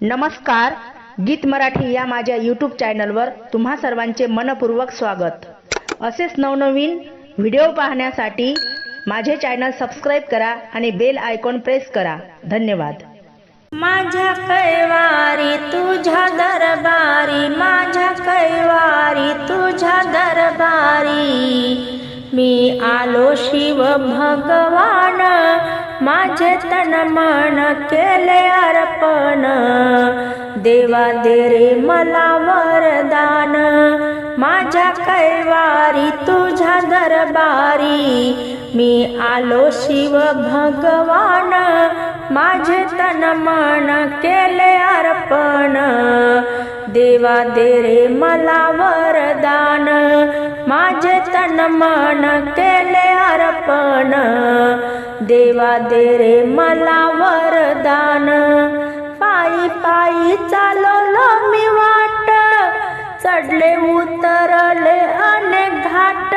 नमस्कार गीत मराठी या माझ्या यूट्यूब चॅनलवर तुम्हा सर्वांचे मनपूर्वक स्वागत. असेच नवनवीन व्हिडिओ पाहण्यासाठी माझे चॅनल सबस्क्राईब करा आणि बेल आयकॉन प्रेस करा. धन्यवाद. माझ्या कैवारी तुझ्या दरबारी माझ्या कैवारी तुझ्या दरबारी. मी आलो शिव भगवान माझे तन मन केले देवा दे रे मला वरदान माझ्या कैवारी तुझ्या दरबारी. मी आलो शिव भगवान. माझे तन मन केले अर्पण. देवा दे रे मला वरदान माझे तन मन केले अर्पण. देवा दे रे मला चालवलो मी वाट. चढले उतरले अनेक घाट.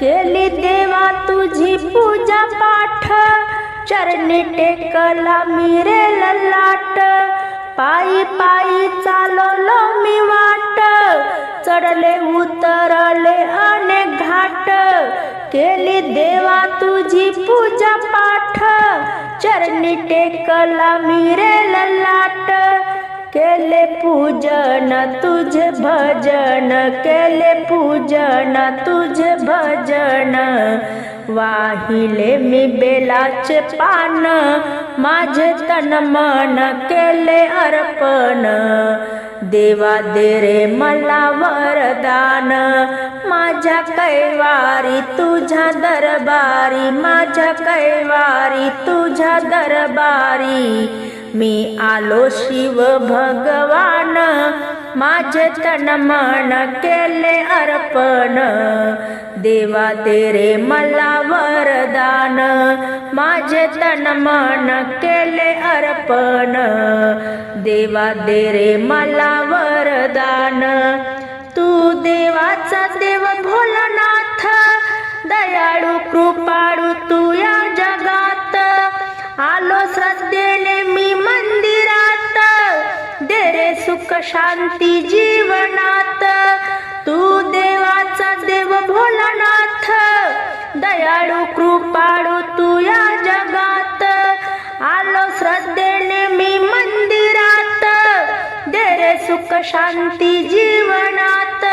केली देवा तुझी पूजा पाठ. चरणी टेकला मी रे ललाट पायी पायी चालवलो मी वाट. चढले उतरले अनेक घाट. केली देवा तुझी पूजा पाठ. चरणी टेकला मी रे ललाट केले पूजन तुझे भजन केले पूजन तुझे भजन. वाहिले मी बेलाचे पान माझे तन मन केले अर्पण. देवा दे रे मला वरदान माझ्या कैवारी तुझ्या दरबारी माझ्या कैवारी तुझ्या दरबारी. मी आलो शिव भगवान. माझे तन मन केले अर्पण. देवा तेरे रे मला वरदान माझे तन मन केले अर्पण. देवा दे रे मला वरदान तू देवाचा देव भोलानाथ. दयाळू कृपाळू तू या जगात. आलो श्रद्धेने मी शांती जीवनात. तू देवाचा देव भोलानाथ. दयाळू कृपाळू तू या जगात. आलो श्रद्धेने मी मंदिरात. दे रे सुख शांती जीवनात.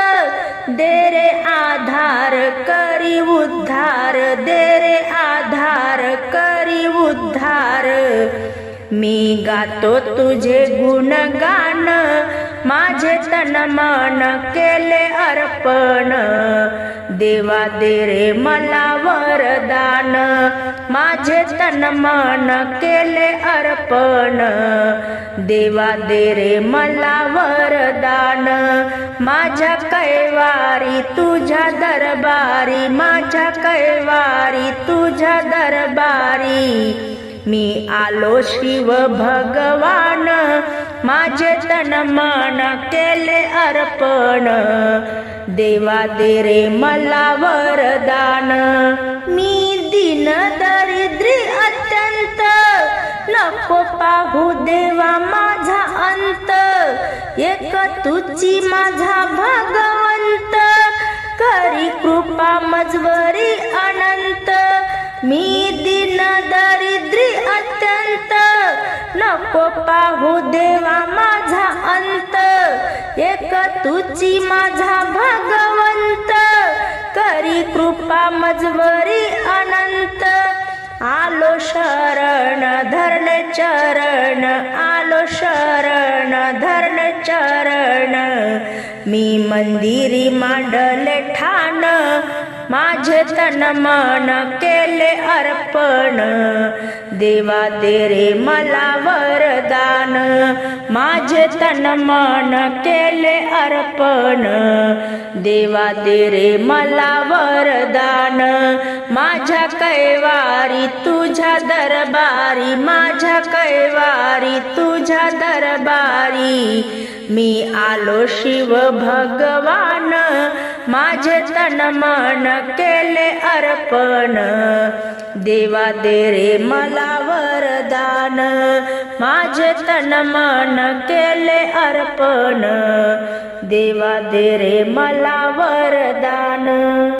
दे रे आधार करी उद्धार. दे रे आधार करी उद्धार. मी गातो तुझे गुणगान. तन मन केले अर्पण. देवा दे रे मला वरदान माझे तन मन केले अर्पण. देवा दे रे मला वरदान माझ्या कैवारी तुझ्या दरबारी. माझ्या कैवारी तुझ्या दरबारी. मी आलो शिव भगवान. माझे तन मन केले अर्पण. देवा दे रे मला वरदान. मी दिन दरिद्री अत्यंत. नको पाहू देवा माझा अंत. एक तुझी माझा भगवंत. करी कृपा मजवरी अनंत. मी दिन दर नको हो पाहू देवा माझा अंत. एक तुझी माझा भगवंत. करी कृपा मजवरी अनंत. आलो शरण धरण चरण. आलो शरण धरण चरण. मी मंदिरी मांडले ठाण. माझे तन मन केले अर्पण. देवा तेरे मला वर माझे तन मन केले अर्पण. देवा तेरे मला वरदान. माझ्या कैवारी तुझ्या दरबारी माझ्या कैवारी तुझ्या दरबारी. मी आलो शिव भगवान. माझे तन मन केले अर्पण. देवा दे रे मला वरदान. माझे तन मन केले अर्पण. देवा दे रे मला वरदान.